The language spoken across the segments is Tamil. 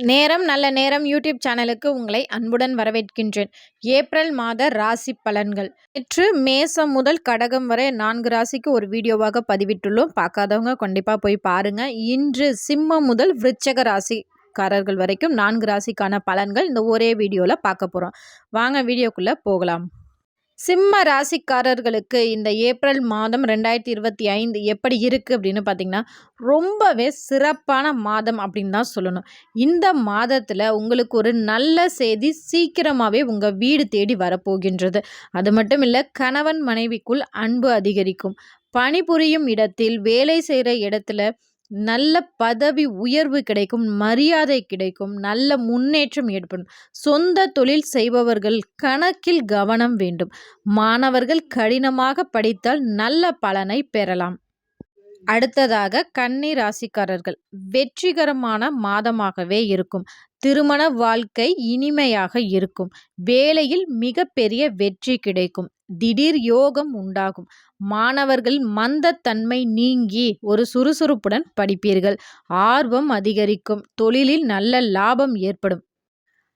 நேரம் நல்ல நேரம் யூடியூப் சேனலுக்கு உங்களை அன்புடன் வரவேற்கின்றேன். ஏப்ரல் மாத ராசி பலன்கள். நேற்று மேசம் முதல் கடகம் வரை நான்கு ராசிக்கு ஒரு வீடியோவாக பதிவிட்டுள்ளோம். பார்க்காதவங்க கண்டிப்பாக போய் பாருங்கள் இன்று சிம்மம் முதல் விருச்சக ராசிக்காரர்கள் வரைக்கும் நான்கு ராசிக்கான பலன்கள் இந்த ஒரே வீடியோவில் பார்க்க போகிறோம் வாங்க வீடியோக்குள்ளே போகலாம். சிம்ம ராசிக்காரர்களுக்கு இந்த ஏப்ரல் மாதம் ரெண்டாயிரத்தி இருபத்தி ஐந்து எப்படி இருக்குது அப்படின்னு பார்த்தீங்கன்னா ரொம்பவே சிறப்பான மாதம் அப்படின்னு தான் சொல்லணும். இந்த மாதத்தில் உங்களுக்கு ஒரு நல்ல செய்தி சீக்கிரமாகவே உங்கள் வீடு தேடி வரப்போகின்றது. அது மட்டும் இல்லை கணவன் மனைவிக்குள் அன்பு அதிகரிக்கும். பணிபுரியும் இடத்தில் வேலை செய்கிற இடத்துல நல்ல பதவி உயர்வு கிடைக்கும் மரியாதை கிடைக்கும் நல்ல முன்னேற்றம் ஏற்படும். சொந்த தொழில் செய்பவர்கள் கணக்கில் கவனம் வேண்டும். மாணவர்கள் கடினமாக படித்தால் நல்ல பலனை பெறலாம். அடுத்ததாக கன்னி ராசிக்காரர்கள். வெற்றிகரமான மாதமாகவே இருக்கும். திருமண வாழ்க்கை இனிமையாக இருக்கும். வேலையில் மிகப்பெரிய வெற்றி கிடைக்கும். திடீர் யோகம் உண்டாகும். மாணவர்கள் மந்தத்தன்மை நீங்கி ஒரு சுறுசுறுப்புடன் படிப்பீர்கள். ஆர்வம் அதிகரிக்கும். தொழிலில் நல்ல லாபம் ஏற்படும்.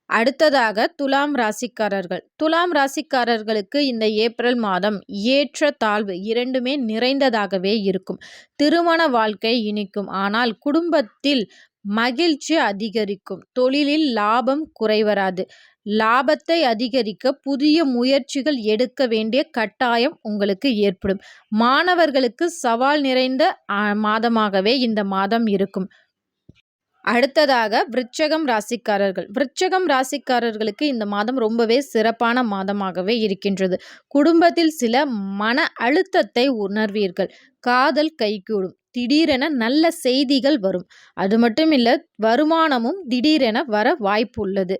அடுத்ததாக துலாம் ராசிக்காரர்கள். துலாம் ராசிக்காரர்களுக்கு இந்த ஏப்ரல் மாதம் ஏற்ற தாழ்வு இரண்டுமே நிறைந்ததாகவே இருக்கும். திருமண வாழ்க்கை இனிக்கும். ஆனால் குடும்பத்தில் மகிழ்ச்சி அதிகரிக்கும். தொழிலில் லாபம் குறைவராது. லாபத்தை அதிகரிக்க புதிய முயற்சிகள் எடுக்க வேண்டிய கட்டாயம் உங்களுக்கு ஏற்படும். மாணவர்களுக்கு சவால் நிறைந்த மாதமாகவே இந்த மாதம் இருக்கும். அடுத்ததாக விருச்சகம் ராசிக்காரர்கள். விருச்சகம் ராசிக்காரர்களுக்கு இந்த மாதம் ரொம்பவே சிறப்பான மாதமாகவே இருக்கின்றது. குடும்பத்தில் சில மன அழுத்தத்தை உணர்வீர்கள். காதல் கைகூடும். திடீரென நல்ல செய்திகள் வரும். அது மட்டும் இல்லை வருமானமும் திடீரென வர வாய்ப்பு உள்ளது.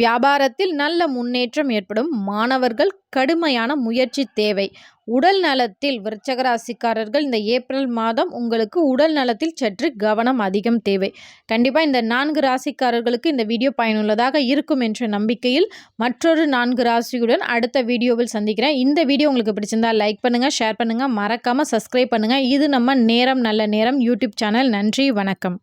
வியாபாரத்தில் நல்ல முன்னேற்றம் ஏற்படும். மாணவர்கள் கடுமையான முயற்சி தேவை. உடல் நலத்தில் விருச்சகராசிக்காரர்கள் இந்த ஏப்ரல் மாதம் உங்களுக்கு உடல் நலத்தில் சற்று கவனம் அதிகம் தேவை. கண்டிப்பாக இந்த நான்கு ராசிக்காரர்களுக்கு இந்த வீடியோ பயனுள்ளதாக இருக்கும் என்ற நம்பிக்கையில் மற்றொரு நான்கு ராசியுடன் அடுத்த வீடியோவில் சந்திக்கிறேன். இந்த வீடியோ உங்களுக்கு பிடிச்சிருந்தா லைக் பண்ணுங்கள் ஷேர் பண்ணுங்கள் மறக்காமல் சப்ஸ்கிரைப் பண்ணுங்கள் இது நம்ம நேரம் நல்ல நேரம் யூடியூப் சேனல். நன்றி வணக்கம்.